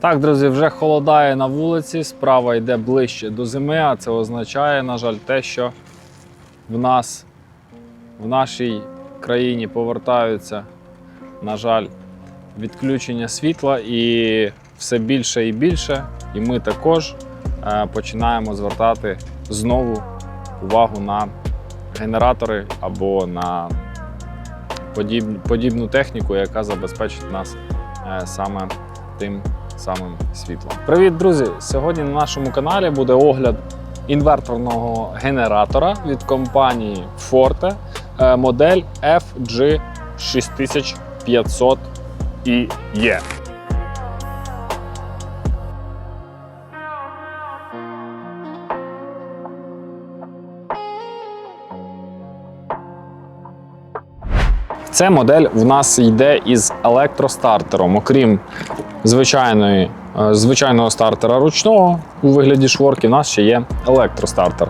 Так, друзі, вже холодає на вулиці, справа йде ближче до зими, а це означає, на жаль, те, що в нас в нашій країні повертаються, на жаль, відключення світла і все більше і більше. І ми також е, починаємо звертати знову увагу на генератори або на подіб- подібну техніку, яка забезпечить нас е, саме тим самим світлом. Привіт, друзі! Сьогодні на нашому каналі буде огляд інверторного генератора від компанії Forte е, модель FG6500 IE. Ця модель в нас йде із електростартером, окрім звичайної, е, звичайного стартера ручного у вигляді шворки, у нас ще є електростартер.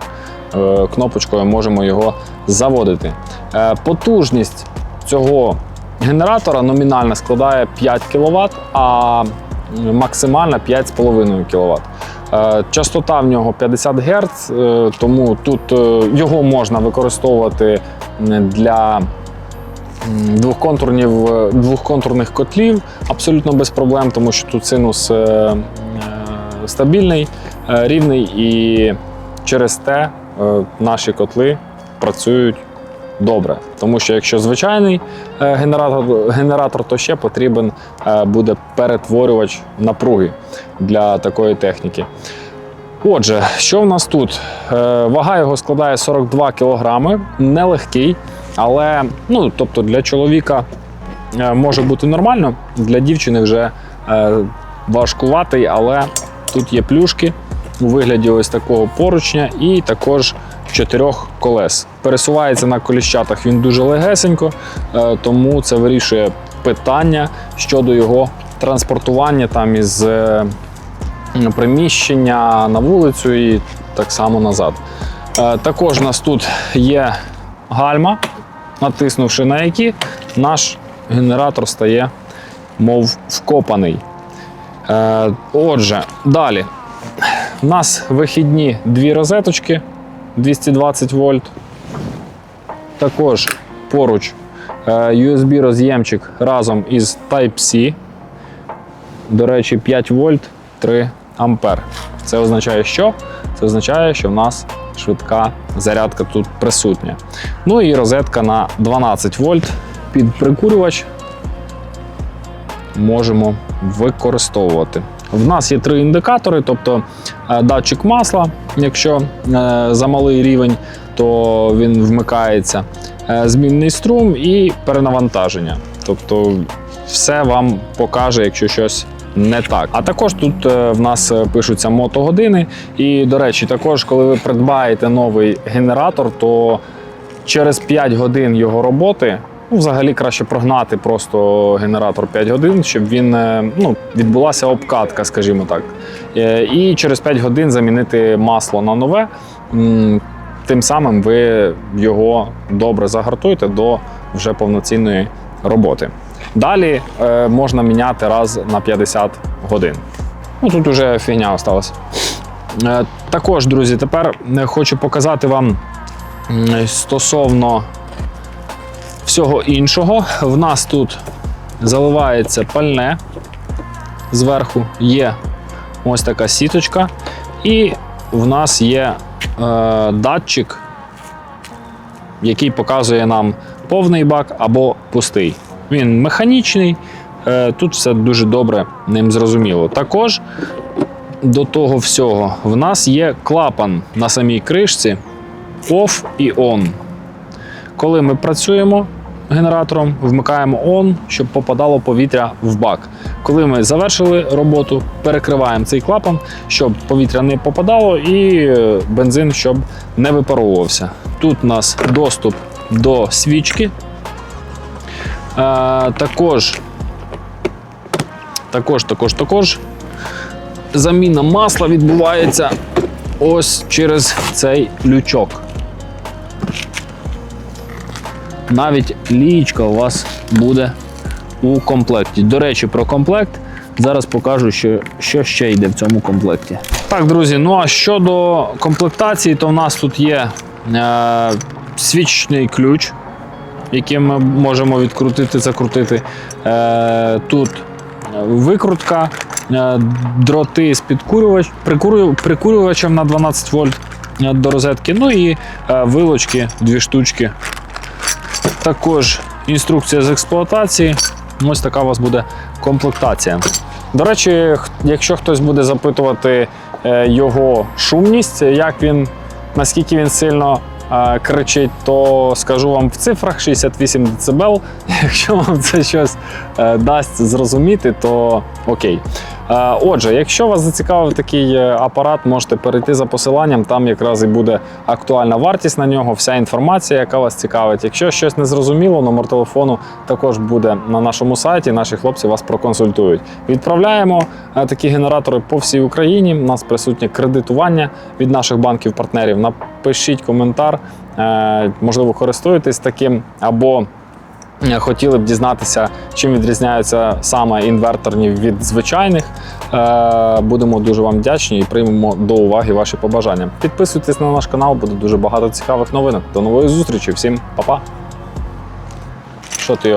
Е, Кнопочкою можемо його заводити. Е, Потужність цього генератора номінальна складає 5 кВт, а максимальна 5,5 кВт. Частота в нього 50 Гц, тому тут його можна використовувати для двохконтурних котлів абсолютно без проблем, тому що тут синус е, е, стабільний, е, рівний, і через те е, наші котли працюють добре. Тому що якщо звичайний е, генератор, генератор, то ще потрібен е, буде перетворювач напруги для такої техніки. Отже, що в нас тут? Е, Вага його складає 42 кг, нелегкий, але ну, тобто для чоловіка е, може бути нормально, для дівчини вже е, важкуватий, але тут є плюшки у вигляді ось такого поручня і також чотирьох колес. Пересувається на коліщатах він дуже легесенько, е, тому це вирішує питання щодо його транспортування там із приміщення на вулицю і так само назад. Також у нас тут є гальма, натиснувши на які наш генератор стає, мов вкопаний. Е, Отже, далі. У нас вихідні дві розеточки 220 вольт. Також поруч е, USB роз'ємчик разом із Type-C. До речі, 5 вольт 3 ампер. Це означає що? Це означає, що в нас швидка зарядка тут присутня. Ну і розетка на 12 вольт під прикурювач можемо використовувати. В нас є три індикатори, тобто е, датчик масла, якщо е, замалий рівень, то він вмикається, е, змінний струм і перенавантаження. Тобто все вам покаже, якщо щось не так. А також тут е, в нас е, пишуться мотогодини. І, до речі, також, коли ви придбаєте новий генератор, то через 5 годин його роботи. Ну, взагалі краще прогнати просто генератор 5 годин, щоб він е, ну, відбулася обкатка, скажімо так. І через 5 годин замінити масло на нове. Тим самим ви його добре загартуєте до вже повноцінної роботи. Далі е, можна міняти раз на 50 годин. Ну тут вже фігня осталась. Е, також, друзі, тепер е, хочу показати вам стосовно всього іншого. В нас тут заливається пальне. Зверху є ось така сіточка, і в нас є е, датчик, який показує нам повний бак або пустий. Він механічний, е, тут все дуже добре ним зрозуміло. Також до того всього в нас є клапан на самій кришці OFF і ON. Коли ми працюємо генератором, вмикаємо ON, щоб попадало повітря в бак. Коли ми завершили роботу, перекриваємо цей клапан, щоб повітря не попадало і е, бензин щоб не випаровувався. Тут у нас доступ до свічки. Е, також, також, також, також заміна масла відбувається ось через цей лючок. Навіть лієчка у вас буде у комплекті. До речі, про комплект. Зараз покажу, що, що ще йде в цьому комплекті. Так, друзі, ну а щодо комплектації, то в нас тут є е, свічний ключ, яким ми можемо відкрутити, закрутити. Е, тут викрутка, е, дроти з підкурювач, прикурю- прикурювачем на 12 вольт е, до розетки, ну і е, вилочки, дві штучки. Також інструкція з експлуатації. Ось така у вас буде комплектація. До речі, якщо хтось буде запитувати е, його шумність, як він, наскільки він сильно е, кричить, то скажу вам в цифрах 68 дБ. Якщо вам це щось е, дасть зрозуміти, то окей. Е, Отже, якщо вас зацікавив такий е, апарат, можете перейти за посиланням. Там якраз і буде актуальна вартість на нього, вся інформація, яка вас цікавить. Якщо щось не зрозуміло, номер телефону також буде на нашому сайті. Наші хлопці вас проконсультують. Відправляємо е, такі генератори по всій Україні. У нас присутнє кредитування від наших банків-партнерів. Напишіть коментар, можливо, користуєтесь таким або. Е, Хотіли б дізнатися, чим відрізняються саме інверторні від звичайних. Е, Будемо дуже вам вдячні і приймемо до уваги ваші побажання. Підписуйтесь на наш канал, буде дуже багато цікавих новинок. До нової зустрічі, всім па-па. Що ти?